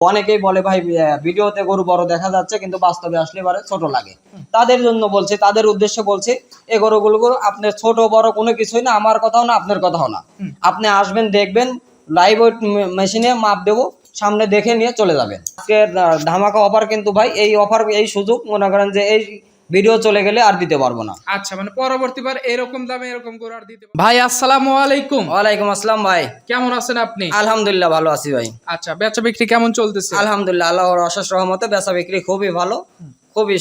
অনেকেই বলে ভাই ভিডিওতে গরু বড় দেখা যাচ্ছে কিন্তু বাস্তবে আসলে এবারে ছোট লাগে। তাদের জন্য বলছি তাদের উদ্দেশ্যে বলছি এই গরুগুলো আপনার ছোট বড় কোনো কিছুই না আমার কথাও না আপনার কথাও না। আপনি আসবেন দেখবেন লাইভ মেশিনে মাপ দেবো সামনে দেখে নিয়ে চলে যাবেন। আজকের ধামাকা অফার কিন্তু ভাই এই অফার এই সুযোগ মনে করেন যে এই ভিডিও চলে গেলে আর দিতে পারব না। আচ্ছা মানে পরবর্তীবার এরকম দামে এরকম করে আর দিতে ভাই আসসালামু আলাইকুম। ওয়ালাইকুম আসসালাম ভাই। কেমন আছেন আপনি? আলহামদুলিল্লাহ ভালো আছি ভাই। আচ্ছা বেচা বিক্রি কেমন চলতেছে? আলহামদুলিল্লাহ আল্লাহর অশেষ রহমতে বেচা বিক্রি খুবই ভালো। খুবই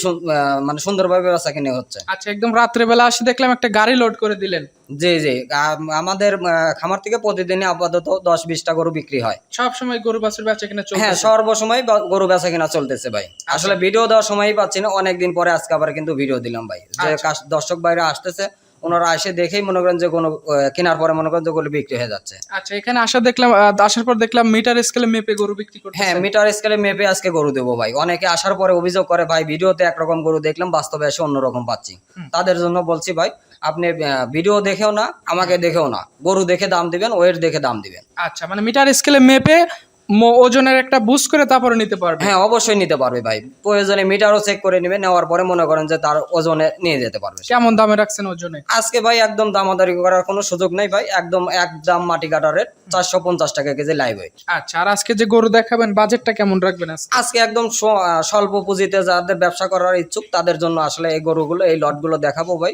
মানে সুন্দরভাবে বেচা কিনে হচ্ছে। আচ্ছা একদম রাত্রে বেলা আসি দেখলাম একটা গাড়ি লোড করে দিলেন। জি জি। আমাদের খামার থেকে প্রতিদিনই আপাতত দশ বিশটা গরু বিক্রি হয়। সব সময় গরু বাছুর বেচা কিনা হ্যাঁ চলছে সর্বসময় গরু বেচা কিনা চলতেছে ভাই। আসলে ভিডিও দেওয়ার সময় পাচ্ছি না অনেকদিন পরে আজকে আবার কিন্তু ভিডিও দিলাম ভাই। যে আচ্ছা। দর্শক বাইরে আসতেছে ওনারা এসে দেখেই মনে করেন যে কোনো কেনার পরে মনে করেন যে গরু বিক্রি হয়ে যাচ্ছে। আচ্ছা এখানে আসা দেখলাম আসার পর দেখলাম মিটার স্কেলে মেপে গরু বিক্রি করতে হ্যাঁ মিটার স্কেলে মেপে আজকে গরু দেবো ভাই। অনেকে আসার পরে অভিযোগ করে ভাই ভিডিওতে একরকম গরু দেখলাম বাস্তবে এসে অন্যরকম পাচ্ছি। তাদের জন্য বলছি ভাই আপনি ভিডিও দেখেও না আমাকে দেখেও না। গরু দেখে দাম দিবেন ওয়েট দেখে দাম দিবেন। আচ্ছা মানে মিটার স্কেলে মেপে ওজনের একটা বুঝ করে তারপরে নিতে পারবে? হ্যাঁ অবশ্যই নিতে পারবে ভাই। প্রয়োজনে মিটারও চেক করে নেবে নেওয়ার পরে মনে করেন যে তার ওজনে নিয়ে যেতে পারবে কেমন দামে রাখছেন ওজনে? আজকে ভাই একদম দামাদারি করার কোনো সুযোগ নাই ভাই একদম এক দাম মাটি কাটার রেট চারশো পঞ্চাশ টাকা কেজি লাইভ ওয়েট আচ্ছা আর আজকে যে গরু দেখাবেন বাজেটটা কেমন রাখবেন আজকে? আজকে একদম স্বল্প পুঁজিতে যাদের ব্যবসা করার ইচ্ছুক তাদের জন্য আসলে এই গরুগুলো এই লটগুলো দেখাবো ভাই।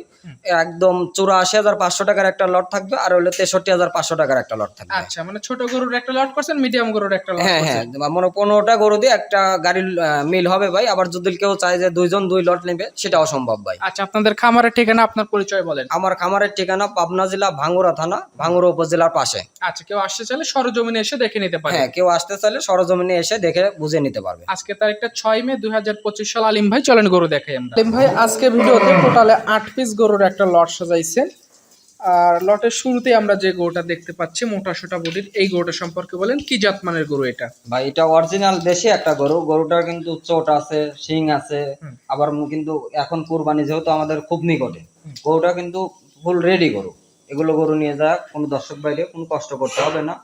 একদম চুরাশি হাজার পাঁচশো টাকার একটা লট থাকবে আর হলো তেষট্টি হাজার পাঁচশো টাকার একটা লট থাকবে। আচ্ছা মানে ছোট গরুর একটা লট করছেন মিডিয়াম গরুর একটা লট হ্যাঁ হ্যাঁ মনে পনেরোটা গরু দিয়ে একটা গাড়ির মিল হবে ভাই। আবার যদি কেউ চায় যে দুইজন দুই লট নেবে সেটা অসম্ভব ভাই। আচ্ছা আপনাদের খামারের ঠিকানা আপনার পরিচয় বলেন। আমার খামারের ঠিকানা পাবনা জেলা ভাঙ্গুরা থানা ভাঙ্গুরা উপজেলার পাশে। আচ্ছা কেউ আসতে চাইলে সরজমিনে এসে দেখে নিতে পারে হ্যাঁ কেউ আসতে চাইলে সরজমিনে এসে দেখে বুঝে নিতে পারবে। আজকে তারিখটা ছয় মে দুই হাজার পঁচিশ সাল। আলিম ভাই চলেন গরু দেখাই আমরা। আলিম ভাই আজকে ভিডিওতে টোটালে আট পিস গরুর একটা লট সাজাইছেন আর লটের শুরুতে আমরা যে গরুটা দেখতে পাচ্ছি মোটা সোটা বডির এই গরুটা সম্পর্কে বলেন কি জাতমানের গরু এটা? ভাই এটা অরিজিনাল দেশি একটা গরু। গরুটার কিন্তু চোট আছে শিং আছে আবার কিন্তু এখন কুরবানি যেহেতু আমাদের খুব নিকটে গরুটা কিন্তু ফুল রেডি গরু। এগুলো গরু নিয়ে যায় কোনো দর্শক বাইরে কোনো কষ্ট করতে হবে না।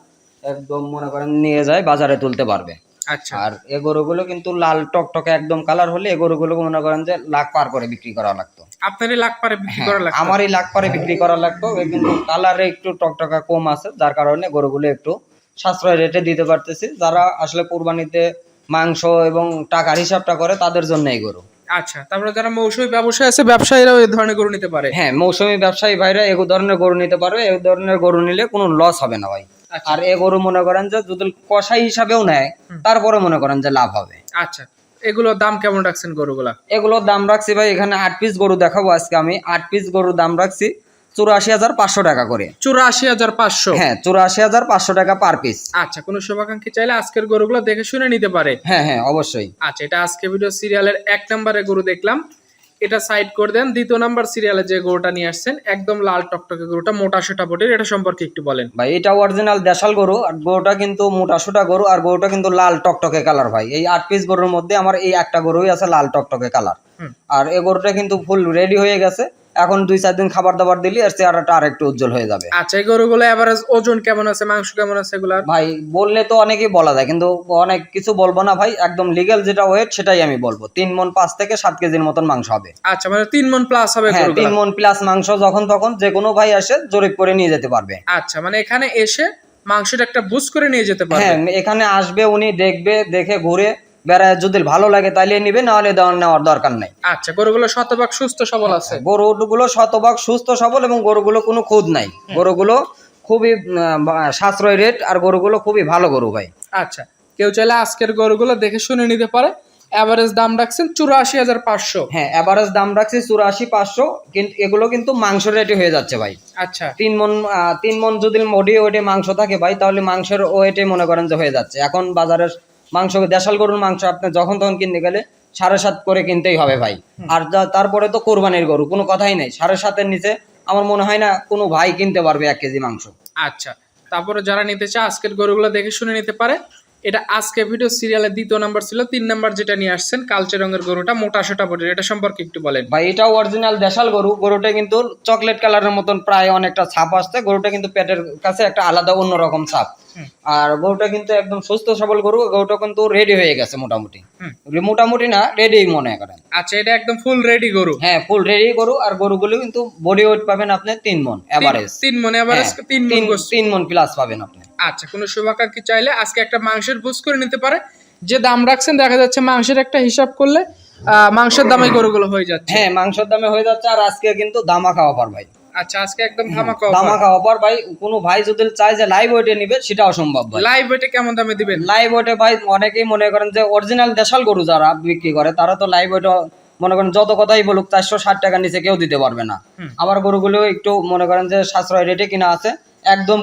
একদম মনে করেন নিয়ে যায় বাজারে তুলতে পারবে। আচ্ছা। আর এ গরুগুলো কিন্তু লাল টকটকে একদম কালার হলে এ গরুগুলো মনে করেন যে লাখ পার করে বিক্রি করা লাগতো। আপনারই লাখ পারে বিক্রি করা লাগবে। আমারই লাখ পারে বিক্রি করা লাগতো কিন্তু কালারে একটু টকটকা কম আছে যার কারণে গরুগুলো একটু সাশ্রয় রেটে দিতে পারতেছি। যারা আসলে কোরবানিতে মাংস এবং টাকার হিসাবটা করে তাদের জন্য এই গরু। আচ্ছা তারপরে যারা মৌসুমী ব্যবসায় আছে ব্যবসায়ীরাও এই ধরনের গরু নিতে পারে? হ্যাঁ মৌসুমী ব্যবসায়ী ভাইরা এই ধরনের গরু নিতে পারবে এই ধরনের গরু নিলে কোনো লস হবে না ভাই। আচ্ছা। আর এ গরু মনে করেন যে যদি কষাই হিসাবেও নেয় তারপরে মনে করেন যে লাভ হবে। আচ্ছা এগুলোর দাম কেমন রাখছেন গরুগুলা? এগুলোর দাম রাখছি ভাই এখানে আট পিস গরু দেখাবো আজকে আমি। আট পিস গরুর দাম রাখছি চুরাশি হাজার পাঁচশো টাকা করে। চুরাশি হাজার পাঁচশো? হ্যাঁ চুরাশি হাজার পাঁচশো টাকা পার পিস আচ্ছা কোনো শুভাকাঙ্ক্ষী চাইলে আজকের গরুগুলো দেখে শুনে নিতে পারে। হ্যাঁ হ্যাঁ অবশ্যই। আচ্ছা এটা আজকে ভিডিও সিরিয়ালের এক নম্বরে গরু দেখলাম। এটা সাইড করে দেন। দ্বিতীয় নাম্বার সিরিয়ালে যে গরুটা নিয়ে আসছেন একদম লাল টকটকে গরুটা মোটা সোটা বটে এটা সম্পর্কে একটু বলেন। ভাই এটা অরিজিনাল দেশাল গরু আর গরুটা কিন্তু মোটা সোটা গরু আর গরুটা কিন্তু লাল টকটকে কালার ভাই। এই আট পিস গরুর মধ্যে আমার এই একটা গরুই আছে লাল টকটকে কালার আর এই গরুটা কিন্তু ফুল রেডি হয়ে গেছে। এখন দুই চার দিন খাবার দাবার দিলি আর চেহারাটা আর একটু উজ্জ্বল হয়ে যাবে। আচ্ছা এই গরুগুলো এভারেজ ওজন কেমন আছে? মাংস কেমন আছে এগুলার? ভাই বললে তো অনেকেই বলা যায় কিন্তু অনেক কিছু বলব না ভাই একদম লিগেল যেটা ওয়েট সেটাই আমি বলব। তিন মন পাঁচ থেকে সাত কেজির মতন মাংস হবে। আচ্ছা মানে তিন মন প্লাস হবে হ্যাঁ তিন মন প্লাস মাংস যখন তখন যে কোনো ভাই আসে জরিপ করে নিয়ে যেতে পারবে। আচ্ছা মানে এখানে এসে মাংসটা একটা বুঝ করে নিয়ে যেতে পারবে? হ্যাঁ এখানে আসবে উনি দেখবে দেখে ঘুরে বেড়ায় যদি ভালো লাগে তাইলে নিবে নাহলে নেওয়ার দরকার নাই। আচ্ছা গরুগুলো শতভাগ সুস্থ সবল আছে। গরুগুলো শতভাগ সুস্থ সবল এবং গরুগুলো কোনো খুদ নাই। গরুগুলো খুবই সাশ্রয় রেট আর গরুগুলো খুবই ভালো গরু ভাই। আচ্ছা কেউ চাইলে আজকের গরুগুলো দেখে শুনে নিতে পারে। এভারেজ দাম রাখছেন চুরাশি হাজার পাঁচশো। হ্যাঁ এভারেজ দাম রাখছি চুরাশি পাঁচশো কিন্তু এগুলো কিন্তু মাংস রেটে হয়ে যাচ্ছে ভাই। আচ্ছা। তিন মন তিন মন যদি মোডি ওয়েটে মাংস থাকে ভাই তাহলে মাংসের ওয়েটে মনে করেন যে হয়ে যাচ্ছে। এখন বাজারের মাংস দেশাল গরুর মাংস আপনি যখন তখন কিনতে গেলে সাড়ে সাত করে কিনতেই হবে ভাই। আর তারপরে তো কোরবানির গরু কোনো কথাই নেই। সাড়ে সাতের নিচে আমার মনে হয় না কোনো ভাই কিনতে পারবে এক কেজি মাংস। আচ্ছা তারপরে যারা নিতে চায় আজকের গরুগুলো দেখে শুনে নিতে পারে। এটা আজকে ভিডিও সিরিয়ালের দ্বিতীয় নাম্বার ছিল তিন নাম্বার যেটা নিয়ে আসছেন কালচে রঙের গরুটা মোটা সোটা বডির এটা সম্পর্কে একটু বলেন। ভাই এটাও অরিজিনাল দেশাল গরু। গরুটা কিন্তু চকলেট কালারের মতন প্রায় অনেকটা ছাপ আসছে। গরুটা কিন্তু পেটের কাছে একটা আলাদা অন্যরকম ছাপ। আর গরুটা কিন্তু একদম সুস্থ সবল গরু। গরুটা কিন্তু রেডি হয়ে গেছে মোটামুটি। মোটামুটি না রেডি মনে করেন। আচ্ছা এটা একদম ফুল রেডি গরু। হ্যাঁ ফুল রেডি গরু। আর গরুগুলো কিন্তু বডি ওয়েট পাবেন আপনি তিন মন এভারেজ তিন- মন এভারেজ তিন মন তিন মন প্লাস পাবেন আপনি। আচ্ছা কোনো শুভাকাঙ্ক্ষী চাইলে আজকে একটা মাংসের বুঝ করে নিতে পারে। যে দাম রাখছেন দেখা যাচ্ছে মাংসের একটা হিসাব করলে মাংসের দামে গরুগুলো হয়ে যাচ্ছে। হ্যাঁ মাংসের দামে হয়ে যাচ্ছে আর আজকে কিন্তু দামা খাওয়া পার ভাই। আচ্ছা আজকে একদম ধামাকা ভাই কোনো ভাই যদি চায় যে লাইভ ওয়েটে নিবে সেটাও সম্ভব ভাই। লাইভ ওয়েটে কেমন দামে দিবেন? লাইভ ওয়েটে ভাই অনেকেই মনে করেন যে অরিজিনাল দেশাল গরু যারা বিক্রি করে তারা তো লাইভ ওয়েটে মনে করেন যত কথাই বলুক চারশো ষাট টাকার নিচে কেউ দিতে পারবে না। আবার গরুগুলো একটু মনে করেন যে সাশ্রয় রেটে কিনা আছে একদম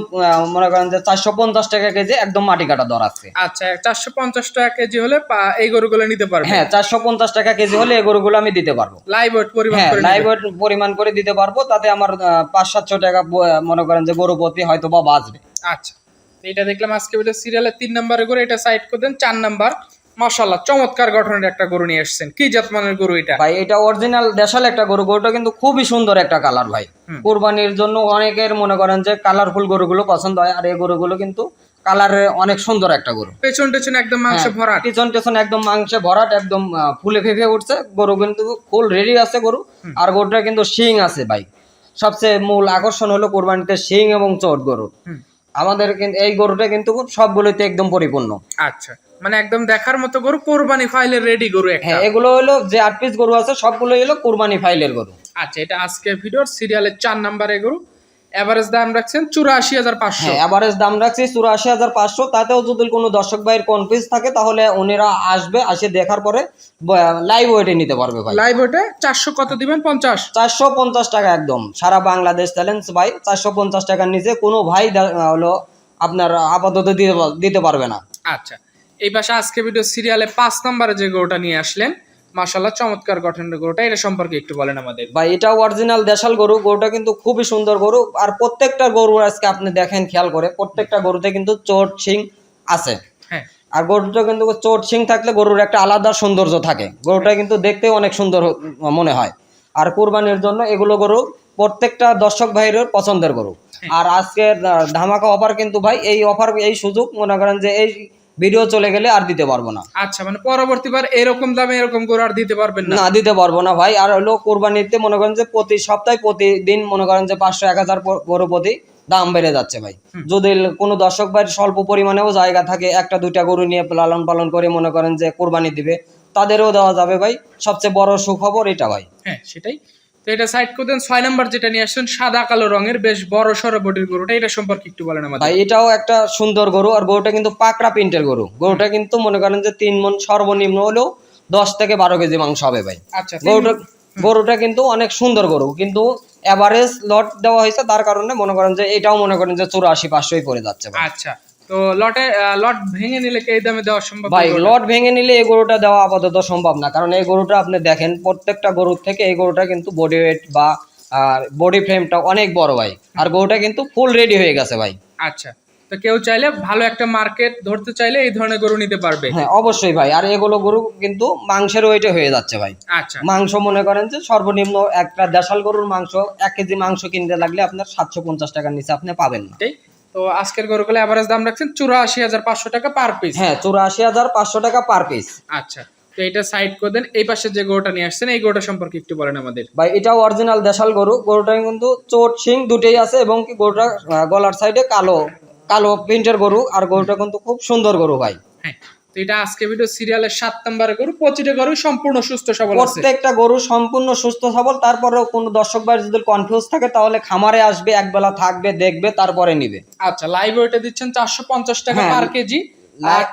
মনে করেন যে চারশো পঞ্চাশ টাকা কেজি একদম মাটি কাটা দর আছে। আচ্ছা চারশো পঞ্চাশ টাকা কেজি হলে এই গরুগুলো নিতে পারবে? হ্যাঁ চারশো পঞ্চাশ টাকা কেজি হলে এই গরুগুলো আমি দিতে পারব। লাইভ ওয়েট পরিমাণ হ্যাঁ করে লাইভ ওয়েট পরিমাণ করে দিতে পারব তাতে আমার পাঁচ সাতশো টাকা মনে করেন যে গরু প্রতি হয়তো বা বাঁচবে। আচ্ছা এটা দেখলাম আজকে সিরিয়ালের তিন নম্বরে গরু এটা সাইড করে দেন চার নাম্বার। মাশাল্লাহ চমৎকার গঠনের একটা গরু নিয়ে এসেছেন। কি জাতমানের গরু এটা? ভাই এটা অরিজিনাল দেশাল একটা গরু। গরুটা কিন্তু খুবই সুন্দর একটা কালার ভাই। কোরবানির জন্য অনেকের মনে করেন যে কালারফুল গরুগুলো পছন্দ হয় আর এই গরুগুলো কিন্তু কালারে অনেক সুন্দর একটা গরু। পেছন টেছন একদম মাংস হ্যাঁ, ভরাট। পিছন টেছন একদম মাংসে ভরাট একদম ফুলে ফেঁপে উঠছে। গরু কিন্তু ফুল রেডি আছে গরু। আর গরুটা কিন্তু শিং আছে ভাই। সবচেয়ে মূল আকর্ষণ হলো কোরবানিতে শিং এবং চোট গরু। আমাদের কিন্তু এই গরুটা কিন্তু সবগুলোতে একদম পরিপূর্ণ। আচ্ছা। মানে একদম দেখার মতো গরু কোরবানি ফাইলের রেডি গরু একটা। হ্যাঁ এগুলো হলো যে আট পিস গরু আছে সবগুলো হলো কোরবানি ফাইলের গরু। আচ্ছা এটা আজকের ভিডিওর সিরিয়ালের চার নাম্বারে গরু। এভারেজ দাম রাখছেন চুরাশি হাজার পাঁচশো। হ্যাঁ এভারেজ দাম রাখছি চুরাশি হাজার পাঁচশো। তাতেও যদি কোনো দর্শক ভাইয়ের কনফিউজ থাকে তাহলে ওনারা আসবে আসে দেখার পরে লাইভ ওয়েটে নিতে পারবে ভাই। লাইভ ওয়েটে চারশো কত দিবেন? পঞ্চাশ। চারশো পঞ্চাশ টাকা একদম। সারা বাংলাদেশ চ্যালেঞ্জ ভাই চারশো পঞ্চাশ টাকার নিচে কোনো ভাই হলো আপনার আপাতত দিতে দিতে পারবে না। আচ্ছা। এই পাশে আজকে ভিডিও সিরিয়ালে পাঁচ নম্বরে যে গরুটা নিয়ে আসলেন মাশাল্লাহ চমৎকার গঠনের গরুটা এটা সম্পর্কে একটু বলেন আমাদের। ভাই এটা অরিজিনাল দেশাল গরু গরুটা কিন্তু খুবই সুন্দর গরু আর প্রত্যেকটা গরু আজকে আপনি দেখেন খেয়াল করে প্রত্যেকটা গরুতে কিন্তু চোট শিং আছে। হ্যাঁ। আর গরুটা কিন্তু চোট শিং থাকলে গরুর একটা আলাদা সৌন্দর্য থাকে। গরুটা কিন্তু দেখতে অনেক সুন্দর মনে হয়। আর কুরবানির জন্য এগুলো গরু প্রত্যেকটা দর্শক ভাইয়ের পছন্দের গরু। আর আজকের ধামাকা অফার কিন্তু ভাই এই অফার এই সুযোগ মনে করেন যে এই ভিডিও চলে গেলে আর দিতে পারব না। আচ্ছা মানে পরবর্তীবার এরকম দামে এরকম গরু আর দিতে পারবেন না? না দিতে পারব না ভাই। আর হলো কোরবানিতে মনে করেন যে প্রতি সপ্তাহে প্রতিদিন মনে করেন যে পাঁচশো এক হাজার গরু প্রতি দাম বেড়ে যাচ্ছে ভাই। যদি কোনো দর্শক ভাই স্বল্প পরিমাণেও জায়গা থাকে একটা দুইটা গরু নিয়ে লালন পালন করে মনে করেন যে কোরবানি দিবে তাদেরও দেওয়া যাবে ভাই। সবচেয়ে বড় সুখবর এটা ভাই। হ্যাঁ সেটাই। তো এটা সাইড করে দেন ছয় নাম্বার যেটা নিয়ে আসছেন সাদা কালো রঙের বেশ বড় সড়ো বডির গরুটা। এটা সম্পর্কে একটু বলেন আমাদের। ভাই এটাও একটা সুন্দর গরু আর গরুটা কিন্তু পাকড়া প্রিন্টের গরু। গরুটা কিন্তু মনে করেন যে তিন মন সর্বনিম্ন হলেও দশ থেকে বারো কেজি মাংস হবে ভাই। আচ্ছা গরুটা গরুটা কিন্তু অনেক সুন্দর গরু কিন্তু এভারেজ লট দেওয়া হয়েছে তার কারণে মনে করেন যে এটাও মনে করেন যে চুরাশি পাঁচশোই পড়ে যাচ্ছে আচ্ছা। তো লটে লট ভেঙে নিলে কি এই দামে দেওয়া সম্ভব ভাই লট ভেঙে নিলে এই গরুটা দেওয়া আপাতত সম্ভব না। কারণ এই গরুটা আপনি দেখেন প্রত্যেকটা গরুর থেকে এই গরুটা কিন্তু বডি ওয়েট বা আর বডি ফ্রেমটা অনেক বড় ভাই। আর গরুটা কিন্তু ফুল রেডি হয়ে গেছে ভাই। আচ্ছা। তো কেউ চাইলে ভালো একটা মার্কেট ধরতে চাইলে এই ধরনের গরু নিতে পারবে। হ্যাঁ অবশ্যই ভাই। আর এগুলো গরু কিন্তু মাংসের ওয়েটে হয়ে যাচ্ছে ভাই। আচ্ছা। মাংস মনে করেন যে সর্বনিম্ন একটা দেশাল গরুর মাংস এক কেজি মাংস কিনতে লাগলে আপনার সাতশো পঞ্চাশ টাকার নিচে আপনি পাবেন না। তো আজকের গরুগুলো এভারেজ দাম রাখছেন চুরাশি হাজার পাঁচশো টাকা পার পিস হ্যাঁ চুরাশি হাজার পাঁচশো টাকা পার পিস আচ্ছা তো এটা সাইড করে দেন। এই পাশে যে গরুটা নিয়ে আসছেন এই গরুটা সম্পর্কে একটু বলেন আমাদের। ভাই এটাও অরিজিনাল দেশাল গরু। গরুটা কিন্তু চোট শিং দুটেই আছে এবং কি গরুটা গলার সাইডে কালো কালো প্রিন্টের গরু। আর গরুটা কিন্তু খুব সুন্দর গরু ভাই। হ্যাঁ তো এটা আজকে ভিডিও সিরিয়ালের সাত নম্বরে গরু প্রতিটা গরু সম্পূর্ণ সুস্থ সবল প্রত্যেকটা গরু সম্পূর্ণ সুস্থ সবল তারপরেও কোনো দর্শক ভাই যদি কনফিউজ থাকে তাহলে খামারে আসবে একবেলা থাকবে দেখবে তারপরে নিবে। আচ্ছা লাইভ ওয়েটে দিচ্ছেন চারশো পঞ্চাশ টাকা হ্যাঁ। পার কেজি। আর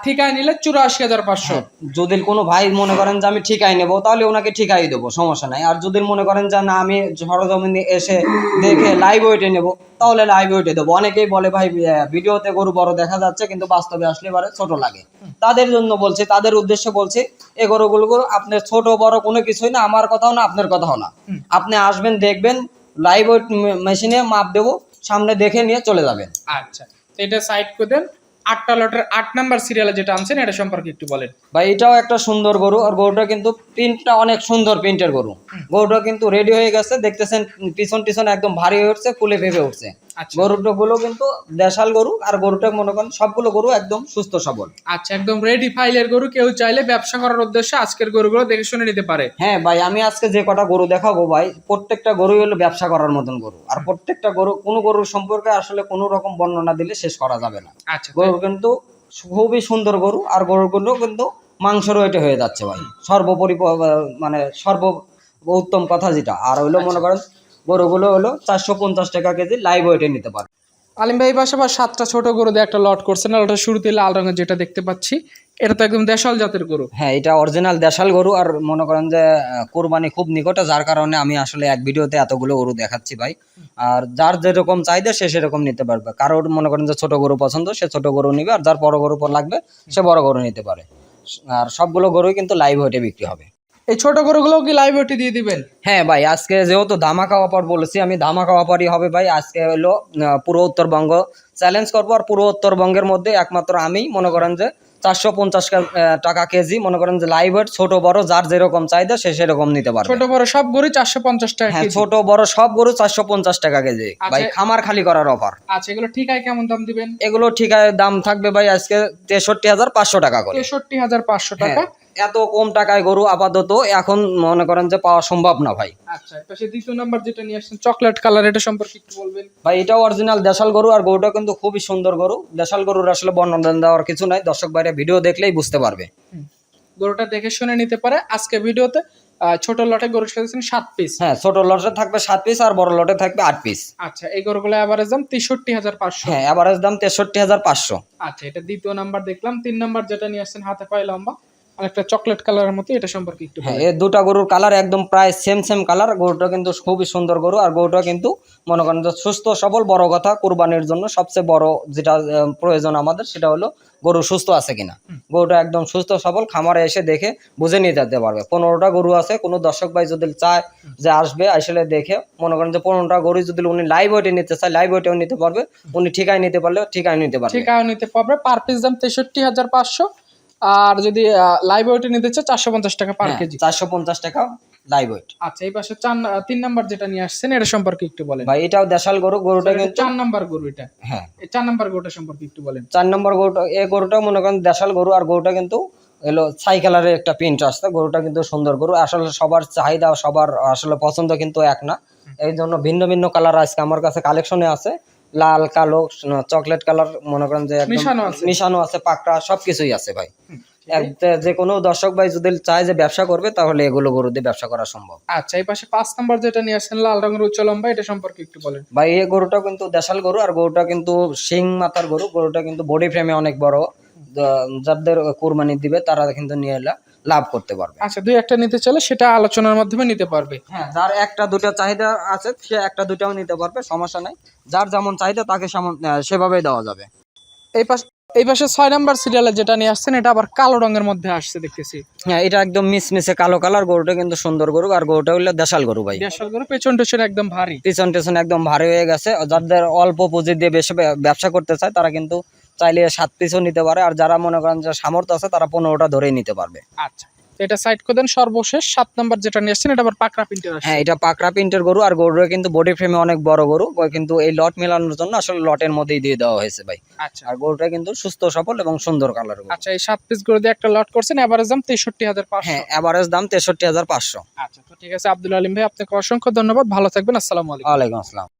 ঠিকায় নিলে চুরাশি হাজার পাঁচশো। যদি কোনো ভাই মনে করেন যে আমি ঠিকাই নেব তাহলে ওনাকে ঠিকাই দেবো সমস্যা নাই। আর যদি মনে করেন যে না আমি সরজমিনে এসে দেখে লাইভ ওয়েটে নেব তাহলে লাইভ ওয়েটে দেবো। অনেকেই বলে ভাই ভিডিওতে গরু বড় দেখা যাচ্ছে কিন্তু বাস্তবে আসলে এবারে ছোট লাগে। তাদের জন্য বলছি তাদের উদ্দেশ্যে বলছি এই গরুগুলো গরু আপনার ছোট বড় কোনো কিছুই না আমার কথাও না আপনার কথাও না। আপনি আসবেন দেখবেন লাইভ ওয়েট মেশিনে মাপ দেবো সামনে দেখে নিয়ে চলে যাবেন। আচ্ছা এটা সাইড করে দেন। আটটা লটের আট নাম্বার সিরিয়ালে যেটা আনছেন, এটা সম্পর্কে একটু বলেন। ভাই, এটাও একটা সুন্দর গরু, আর গরুটা কিন্তু প্রিন্টটা অনেক সুন্দর প্রিন্টের গরু। গরুটা কিন্তু রেডি হয়ে গেছে, দেখতেছেন পিছন টিছন একদম ভারী হয়ে উঠছে, ফুলে ভেবে উঠছে। গরুটা গুলো কিন্তু দেশাল গরু আর গরুটা মনে করেন সবগুলো গরু একদম সুস্থ সবল। আচ্ছা একদম রেডি ফাইলের গরু কেউ চাইলে ব্যবসা করার উদ্দেশ্যে আজকের গরুগুলো দেখে শুনে নিতে পারে। হ্যাঁ ভাই আমি আজকে যে কটা গরু দেখাবো ভাই প্রত্যেকটা গরুই হলো ব্যবসা করার মতন গরু। আর প্রত্যেকটা গরু কোনো গরুর সম্পর্কে আসলে কোনো রকম বর্ণনা দিলে শেষ করা যাবে না। আচ্ছা গরু কিন্তু খুবই সুন্দর গরু আর গরুগুলো কিন্তু মাংস রয়েটে হয়ে যাচ্ছে ভাই। সর্বোপরি মানে সর্ব উত্তম কথা যেটা। আর হইল মনে করেন গরুগুলো হলো চারশো পঞ্চাশ টাকা কেজি লাইভ ওয়েটে নিতে পারে। আলিম ভাই পাশে বা সাতটা ছোট গরু দিয়ে একটা লট করছেন আর ওটা শুরুতে লাল রঙের যেটা দেখতে পাচ্ছি এটা তো একদম দেশাল জাতের গরু। হ্যাঁ এটা অরিজিনাল দেশাল গরু আর মনে করেন যে কোরবানি খুব নিকটে যার কারণে আমি আসলে এক ভিডিওতে এতগুলো গরু দেখাচ্ছি ভাই। আর যার যেরকম চাহিদা সে সেরকম নিতে পারবে। কারোর মনে করেন যে ছোট গরু পছন্দ সে ছোট গরু নিবে। আর যার বড় গরু পর লাগবে সে বড় গরু নিতে পারে। আর সবগুলো গরুই কিন্তু লাইভ ওয়েটে বিক্রি হবে। এই ছোট গরুগুলো কি লাইভ ওটি দিয়ে দিবেন? হ্যাঁ ভাই আজকে যেহেতু ধামাকা অফার বলেছি আমি ধামাকা অফারই হবে ভাই। আজকে হলো পুরো উত্তরবঙ্গ। চ্যালেঞ্জ করব আর পুরো উত্তরবঙ্গের মধ্যে একমাত্র আমি। মনে করেন যে চারশো পঞ্চাশ টাকা কেজি মনে করেন যে লাইভ ওয়েট ছোট বড় যার যেরকম চাহিদা সে সেরকম নিতে পারবে। ছোট বড় সব গরু চারশো পঞ্চাশ টাকা হ্যাঁ। ছোট বড় সব গরু চারশো পঞ্চাশ টাকা কেজি। আচ্ছা। ভাই খামার খালি করার অফার আচ্ছা এগুলো ঠিকায় কেমন দাম দিবেন? এগুলো ঠিক আছে দাম থাকবে ভাই আজকে তেষট্টি হাজার পাঁচশো টাকা করে। তেষট্টি হাজার পাঁচশো টাকা। হ্যাঁ, এত কম টাকায় গরু আপাতত এখন মনে করেন যে পাওয়া সম্ভব না ভাই। আচ্ছা পাশে দ্বিতীয় নাম্বার যেটা নিয়ে আসছেন চকলেট কালার এটা সম্পর্কে একটু বলবেন। ভাই অরিজিনাল দেশাল গরু আর গরুটা কিন্তু খুবই সুন্দর গরু। দেশাল গরুর আসলে বর্ণনা দেওয়ার কিছু নাই। দর্শক বাইরে ভিডিও দেখলেই বুঝতে পারবে। গরুটা দেখে শুনে নিতে পারে। আজকে ভিডিওতে ছোট লটে গরু সাত পিস হ্যাঁ ছোট লটে থাকবে সাত পিস আর বড় লটে থাকবে আট পিস আচ্ছা এই গরুগুলো অ্যাভারেজ দাম তেষট্টি হাজার পাঁচশো। হ্যাঁ এভারেজ দাম তেষট্টি হাজার পাঁচশো। আচ্ছা এটা দ্বিতীয় নাম্বার দেখলাম। তিন নাম্বার যেটা নিয়ে আসছেন হাতে পায়ে লম্বা। আর চকলেট কালারের মতো এটা সম্পর্কে একটু হ্যাঁ এই দুটা গরুর কালার একদম প্রায় সেম সেম কালার গরুটা কিন্তু খুবই সুন্দর গরু আর গরুটা কিন্তু মনে করেন সুস্থ সবল বড় কথা কুরবানির জন্য সবচেয়ে বড় যেটা প্রয়োজন আমাদের সেটা হলো গরু সুস্থ আছে কিনা। গরুটা একদম সুস্থ সবল খামারে এসে দেখে বুঝে নিয়ে যেতে পারবে। পনেরোটা গরু আছে কোনো দর্শক ভাই যদি চায় যে আসবে আসলে দেখে মনে করেন যে পনেরোটা গরু যদি উনি লাইভ ওয়েটে নিতে চায় লাইভ ওয়েটেও নিতে পারবে। উনি ঠিকায় নিতে পারলে ঠিকায় নিতে পারবে। ঠিকাও নিতে পারবে পার পিস দাম তেষট্টি হাজার পাঁচশো। আর যদি লাইভ ওয়েটে নিতে চায় চারশো পঞ্চাশ টাকা পার হ্যাঁ, কেজি চারশো পঞ্চাশ টাকা লাইভ ওয়েট আচ্ছা এই পাশে চার তিন নাম্বার যেটা নিয়ে আসছেন এটা সম্পর্কে একটু বলেন। ভাই এটাও দেশাল গরু গরুটা কিন্তু চার নাম্বার গরু এটা। হ্যাঁ। এই চার নাম্বার গরুটা সম্পর্কে একটু বলেন। চার নম্বর গরুটা এই গরুটা মনে করেন দেশাল গরু আর গরুটা কিন্তু এলো ছাই কালারের একটা প্রিন্ট আসছে। গরুটা কিন্তু সুন্দর গরু। আসলে সবার চাহিদা সবার আসলে পছন্দ কিন্তু এক না। এই জন্য ভিন্ন ভিন্ন কালার আজকে আমার কাছে কালেকশনে আছে। লাল কালো চকলেট কালার মনে করেন যে মিশানো আছে। পাকড়া সবকিছুই আছে ভাই। যে কোনো দর্শক ভাই যদি চায় যে ব্যবসা করবে তাহলে এগুলো গরু দিয়ে ব্যবসা করা সম্ভব। আচ্ছা এই পাশে পাঁচ নাম্বার যেটা নিয়ে আসছেন লাল রঙের উচ্চ লম্বা এটা সম্পর্কে একটু বলেন। ভাই এই গরুটা কিন্তু দেশাল গরু আর গরুটা কিন্তু শিং মাথার গরু গরুটা কিন্তু বডি ফ্রেমে অনেক বড়। যাদের কোরবানি দিবে তারা কিন্তু নিয়ে এলে। লাভ করতে পারবে। আচ্ছা দুই একটা নিতে চাইলে সেটা আলোচনার মাধ্যমে নিতে পারবে। হ্যাঁ যার একটা দুটো চাহিদা আছে সে একটা দুটাও নিতে পারবে সমস্যা নাই। যার যেমন চাহিদা তাকে সেভাবেই দেওয়া যাবে। এই পাশে এই পাশে ছয় নাম্বার সিরিয়ালে যেটা নিয়ে আসছেন এটা আবার কালো রঙের মধ্যে আসছে দেখতেছি। হ্যাঁ এটা একদম মিসমিসে কালো কালার গরুটা কিন্তু সুন্দর গরু আর গরুটা হলো দেশাল গরু ভাই। দেশাল গরু পেছন টেছন একদম ভারী। পিছন টেছন একদম ভারী হয়ে গেছে। যাদের অল্প পুঁজি দিয়ে বেশি ব্যবসা করতে চায় তারা কিন্তু চাইলে সাত পিসও নিতে পারে আর যারা মনে করেন যে সামর্থ্য আছে তারা পনেরোটা ধরেই নিতে পারবে। আচ্ছা এটা সাইড করে দেন সর্বশেষ সাত নাম্বার যেটা নিয়ে আসছেন এটা আবার পাকড়া প্রিন্টের হ্যাঁ এটা পাকড়া প্রিন্টের গরু আর গরুটা কিন্তু বডি ফ্রেমে অনেক বড় গরু কিন্তু এই লট মেলানোর জন্য আসলে লটের মধ্যেই দিয়ে দেওয়া হয়েছে ভাই। আচ্ছা। আর গরুটা কিন্তু সুস্থ সফল এবং সুন্দর কালার আচ্ছা এই সাত পিস গরু দিয়ে একটা লট করছেন এভারেজ দাম তেষট্টি হাজার পাঁচশো। হ্যাঁ এভারেজ দাম তেষট্টি হাজার পাঁচশো। আচ্ছা তো ঠিক আছে আব্দুল আলিম ভাই আপনাকে অসংখ্য ধন্যবাদ ভালো থাকবেন আসসালামু আলাইকুম। ওয়ালাইকুম আসসালাম।